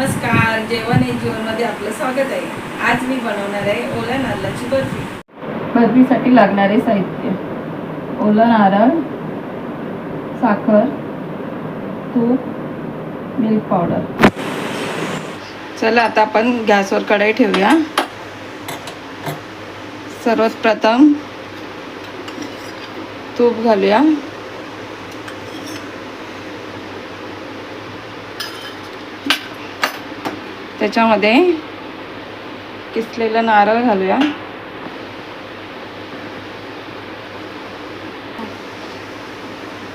नमस्कार जेवण हे जीवनमध्ये आपलं स्वागत आहे. आज मी बनवणार आहे ओला नारळाची बर्फी. बर्फीसाठी लागणारे साहित्य. ओला नारळ साखर तूप मिल्क पावडर चला आता आपण गॅसवर कढई ठेवूया. सर्वात प्रथम तूप घालूया. त्याच्यामध्ये किसलेलं नारळ घालूया.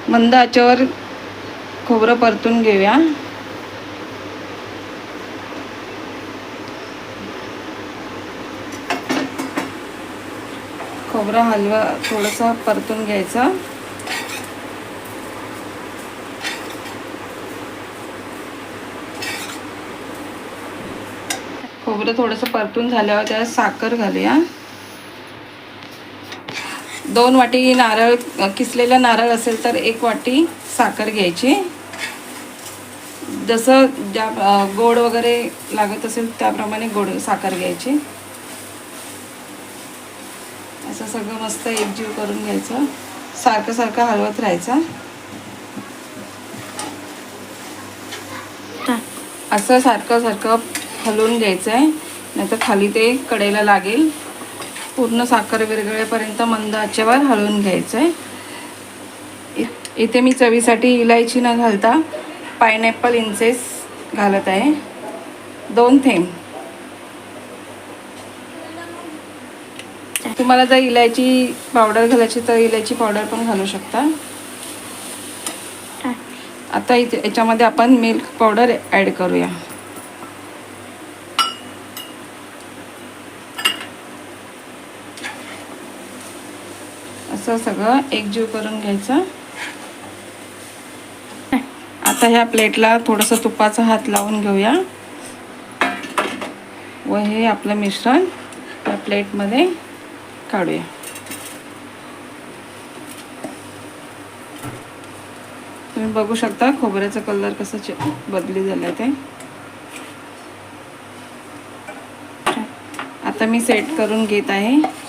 मंद आचेवर खोबरं परतून घेऊया. खोबरं हलवा थोडंसं परतून घ्यायचं. खोबरं थोडंसं परतून झाल्यावर त्यात साखर घालूया. दोन वाटी नारळ किसलेलं नारळ असेल तर एक वाटी साखर घ्यायची. जसं ज्या गोड वगैरे लागत असेल त्याप्रमाणे गोड साखर घ्यायची. असं सगळं मस्त एकजीव करून घ्यायचं. सारखं सारखं हलवत राहायचं. असं सारखं सारखं हलवून घ्यायचं आहे नाहीतर खाली ते कडेला लागेल. पूर्ण साखर विरघळेपर्यंत मंद आचेवर हलवून घ्यायचं आहे इथे मी चवीसाठी इलायची न घालता पायनॅपल इंचेस घालत आहे. दोन थेंब. तुम्हाला जर इलायची पावडर घालायची तर इलायची पावडर पण घालू शकता. आता इथे याच्यामध्ये आपण मिल्क पावडर ॲड करूया. असं सगळं एकजीव करून घ्यायचं. आता ह्या प्लेटला थोडंसं तुपाचा हात लावून घेऊया. व हे आपलं मिश्रण या प्लेटमध्ये काढूया. तुम्ही बघू शकता खोबऱ्याचा कलर कसं चे- बदली झाला ते. आता मी सेट करून घेत आहे.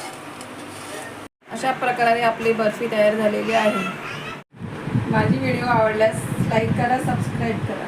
अशा प्रकारे आपली बर्फी तयार झालेली आहे. माझी व्हिडिओ आवडल्यास लाईक करा सबस्क्राईब करा.